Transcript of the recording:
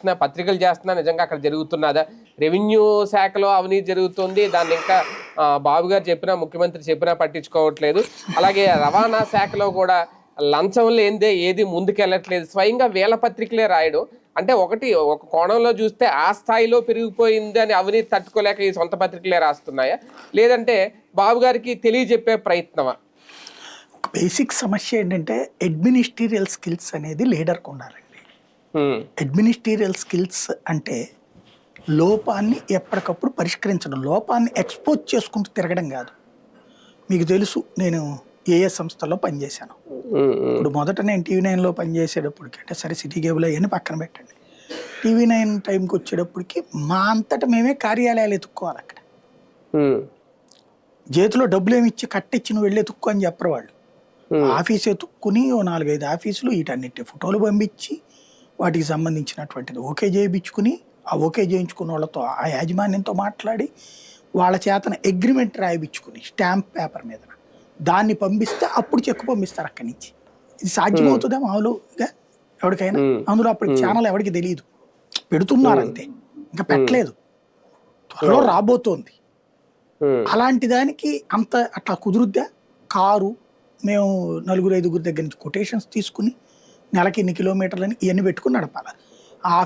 చేస్తున్నా పత్రికలు చేస్తున్నా నిజంగా అక్కడ జరుగుతున్నదా రెవెన్యూ శాఖలో అవినీతి జరుగుతుంది. దాన్ని ఇంకా బాబు గారు చెప్పినా ముఖ్యమంత్రి చెప్పినా పట్టించుకోవట్లేదు. అలాగే రవాణా శాఖలో కూడా లంచం లేనిదే ఏది ముందుకెళ్ళట్లేదు. స్వయంగా వేల పత్రికలే రాయడం. అంటే ఒకటి ఒక కోణంలో చూస్తే ఆ స్థాయిలో పెరిగిపోయింది అని అవినీతి తట్టుకోలేక ఈ సొంత పత్రికలే రాస్తున్నాయా? లేదంటే బాబు గారికి తెలియజెప్పే ప్రయత్నమా? బేసిక్ సమస్య ఏంటంటే అడ్మినిస్ట్రీరియల్ స్కిల్స్ అనేది లీడర్కి ఉండాలండి. హ్మ్. అడ్మినిస్ట్రీరియల్ స్కిల్స్ అంటే లోపాన్ని ఎప్పటికప్పుడు పరిష్కరించడం లోపాన్ని ఎక్స్పోజ్ చేసుకుంటూ తిరగడం కాదు మీకు తెలుసు నేను ఏ ఏ సంస్థల్లో పనిచేశాను. ఇప్పుడు మొదట నేను టీవీ నైన్లో పనిచేసేటప్పటికి అంటే సరే సిటీ కేబుల్ అవన్నీ పక్కన పెట్టండి టీవీ నైన్ టైంకి వచ్చేటప్పటికి మా అంతటా మేమే కార్యాలయాలు ఎత్తుక్కోవాలి అక్కడ. చేతిలో డబ్బులు ఏమి ఇచ్చి కట్టిచ్చి నువ్వు వెళ్ళి ఎత్తుక్కో అని చెప్పరు వాళ్ళు. ఆఫీస్ ఎత్తుక్కుని ఓ నాలుగైదు ఆఫీసులు వీటన్నిటి ఫోటోలు పంపించి వాటికి సంబంధించినటువంటిది. ఓకే చేయించుకుని ఆ ఓకే చేయించుకున్న వాళ్ళతో ఆ యాజమాన్యంతో మాట్లాడి వాళ్ళ చేతన అగ్రిమెంట్ రాయిపించుకుని స్టాంప్ పేపర్ మీద దాన్ని పంపిస్తే అప్పుడు చెక్కు పంపిస్తారు అక్కడి నుంచి. ఇది సాధ్యమవుతుందా మామూలుగా? ఎవరికైనా. అందులో అప్పుడు ఛానల్ ఎవరికి తెలియదు పెడుతున్నారు అంతే ఇంకా పెట్టలేదు. త్వరలో రాబోతోంది. అలాంటి దానికి అంత అట్లా కుదురుద్దా? కారు మేము నలుగురు ఐదుగురు దగ్గర నుంచి కొటేషన్స్ తీసుకుని నెలకి ఇన్ని కిలోమీటర్లని ఇవన్నీ పెట్టుకుని నడపాలి. ఆ